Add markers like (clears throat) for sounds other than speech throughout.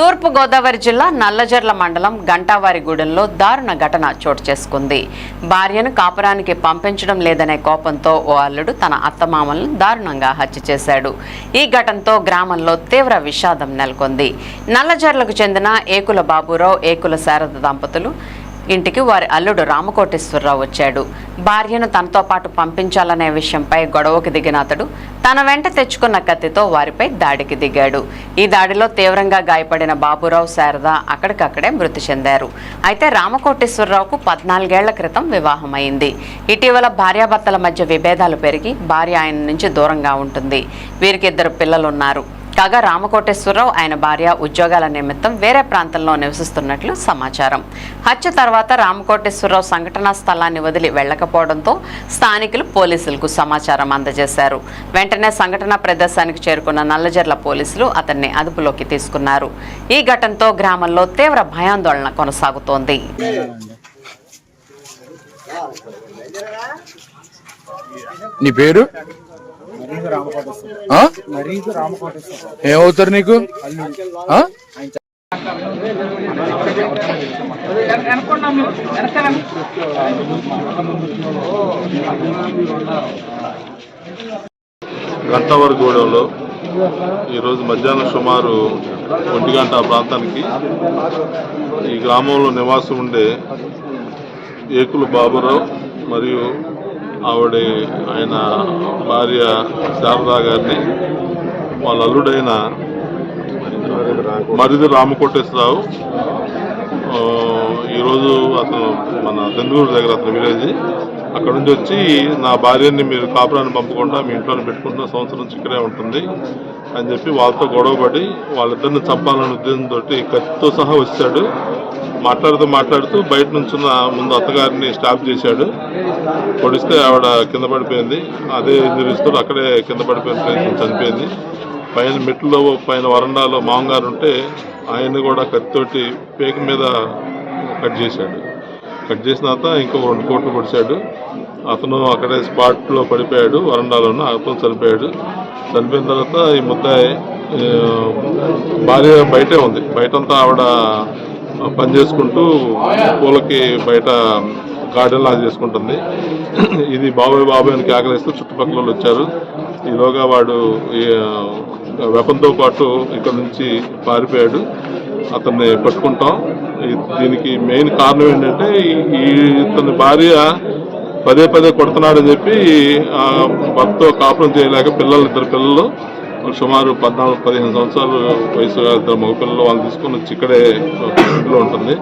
తూర్పుగోదావరి జిల్లా నల్లజర్ల మండలం గంటావారిగూడెంలో దారుణ ఘటన చోటు చేసుకుంది. భార్యను కాపురానికి పంపించడం లేదనే కోపంతో ఓ అల్లుడు తన అత్తమామలను దారుణంగా హత్య చేశాడు. ఈ ఘటనతో గ్రామంలో తీవ్ర విషాదం నెలకొంది. నల్లజర్లకు చెందిన ఏకుల బాబురావు ఏకుల శారద దంపతులు ఇంటికి వారి అల్లుడు రామకోటేశ్వరరావు వచ్చాడు. భార్యను తనతో పాటు పంపించాలనే విషయంపై గొడవకు దిగిన అతడు తన వెంట తెచ్చుకున్న కత్తితో వారిపై దాడికి దిగాడు. ఈ దాడిలో తీవ్రంగా గాయపడిన బాబురావు శారద అక్కడికక్కడే మృతి చెందారు. అయితే రామకోటేశ్వరరావుకు పద్నాలుగేళ్ళ క్రితం వివాహమైంది. ఇటీవల భార్యాభర్తల మధ్య విభేదాలు పెరిగి భార్య ఆయన నుంచి దూరంగా ఉంటుంది. వీరికి ఇద్దరు పిల్లలున్నారు. కాగా రామకోటేశ్వరరావు ఆయన భార్య ఉద్యోగాల నిమిత్తం వేరే ప్రాంతంలో నివసిస్తున్నట్లు సమాచారం. హత్య తర్వాత రామకోటేశ్వరరావు సంఘటనా స్థలాన్ని వదిలి వెళ్ళకపోవడంతో స్థానికులు పోలీసులకు సమాచారం అందజేశారు. వెంటనే సంఘటనా ప్రదేశానికి చేరుకున్న నల్లజర్ల పోలీసులు అతన్ని అదుపులోకి తీసుకున్నారు. ఈ ఘటనతో గ్రామంలో తీవ్ర భయాందోళన కొనసాగుతోంది. నీ పేరు? ఏమవుతారు నీకు? గంటవరగూడెంలో ఈరోజు మధ్యాహ్నం సుమారు ఒంటి గంట ఆ ప్రాంతానికి ఈ గ్రామంలో నివాసం ఉండే ఏకులు బాబురావు మరియు ఆవిడ ఆయన భార్య శారదా గారిని వాళ్ళ అల్లుడైన మరిది రామకోటేశ్వరరావు ఈరోజు అతను మన దెందుగూరు దగ్గర అతను విలేజ్. అక్కడ నుంచి వచ్చి నా భార్యని మీరు కాపురాన్ని పంపకుండా మీ ఇంట్లోనే పెట్టుకుంటున్న సంవత్సరం నుంచి ఇక్కడే ఉంటుంది అని చెప్పి వాళ్ళతో గొడవపడి వాళ్ళిద్దరిని చంపాలనే ఉద్దేశంతో కత్తితో సహా వచ్చాడు. మాట్లాడుతూ మాట్లాడుతూ బయట నుంచున్న ముందు అత్తగారిని స్టాప్ చేశాడు. పొడిస్తే ఆవిడ కింద పడిపోయింది. అదే ఇంజరీస్తో అక్కడే కింద పడిపోయిన ప్రయత్నం చనిపోయింది. పైన మెట్లో పైన వరండాలో మామగారు ఉంటే ఆయన్ని కూడా కత్తితోటి పేక మీద కట్ చేశాడు. కట్ చేసిన తర్వాత ఇంకో రెండు కోట్లు పొడిచాడు. అతను అక్కడే స్పాట్లో పడిపోయాడు వరండాలోనూ అతను చనిపోయాడు. చనిపోయిన తర్వాత ఈ ముద్దాయి భార్య బయటే ఉంది. బయటంతా ఆవిడ పని చేసుకుంటూ పూలకి బయట గార్డెన్ లాగా చేసుకుంటుంది. ఇది బాబాయ్ బాబాయ్ అని కేకలేస్తూ చుట్టుపక్కల వాళ్ళు వచ్చారు. ఈలోగా వాడు వెపంతో పాటు ఇక్కడ నుంచి పారిపోయాడు. అతన్ని పట్టుకుంటాం. దీనికి మెయిన్ కారణం ఏంటంటే ఈ- ఇతని భార్య పదే పదే కొడుతున్నాడని చెప్పి ఆ భర్తతో కాపురం చేయలేక పిల్లలు ఇద్దరు పిల్లలు సుమారు పద్నాలుగు పదిహేను సంవత్సరాలు వయసు ఇద్దరు మగ పిల్లలు వాళ్ళని తీసుకొని వచ్చి ఇక్కడే ఇంట్లో ఉంటుంది.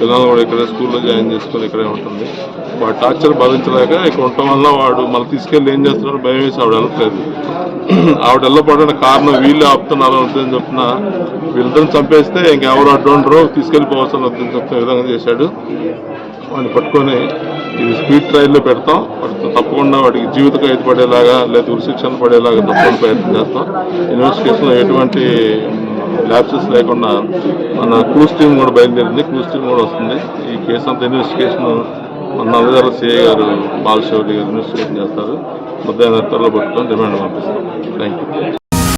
పిల్లలు కూడా ఇక్కడే స్కూల్లో జాయిన్ చేసుకొని ఇక్కడే ఉంటుంది. వాడు టార్చర్ భరించలేక ఇక్కడ ఉండటం వల్ల వాడు మళ్ళీ తీసుకెళ్ళి ఏం చేస్తున్నాడు భయం వేసి ఆవిడ వెళ్ళట్లేదు. (clears throat) ఆవిడ వెళ్ళబడడానికి కారణం వీళ్ళు ఆపుతున్నారు అని చెప్పిన వీళ్ళిద్దరిని చంపేస్తే ఇంకెవరు అడ్డు తీసుకెళ్ళిపోవాల్సిన వద్దని చెప్తున్న విధంగా చేశాడు. వాడిని పట్టుకొని ఇది స్పీడ్ ట్రైల్లో పెడతాం. వాడికి తప్పకుండా వాడికి జీవిత ఖైదు పడేలాగా లేదా ఉరిశిక్షణ పడేలాగా తప్పకుండా ప్రయత్నం చేస్తాం. ఇన్వెస్టిగేషన్లో ఎటువంటి ల్యాప్సెస్ లేకుండా మన క్లూస్ టీమ్ కూడా బయలుదేరింది. క్లూస్ టీమ్ కూడా వస్తుంది. ఈ కేసు అంతా ఇన్వెస్టిగేషన్ మన నల్లజాల సిఐ గారు బాలశౌరి గారు ఇన్వెస్టిగేషన్ చేస్తారు. మధ్యాహ్నం త్వరలో పట్టుకొని డిమాండ్ పంపిస్తాం. Thank you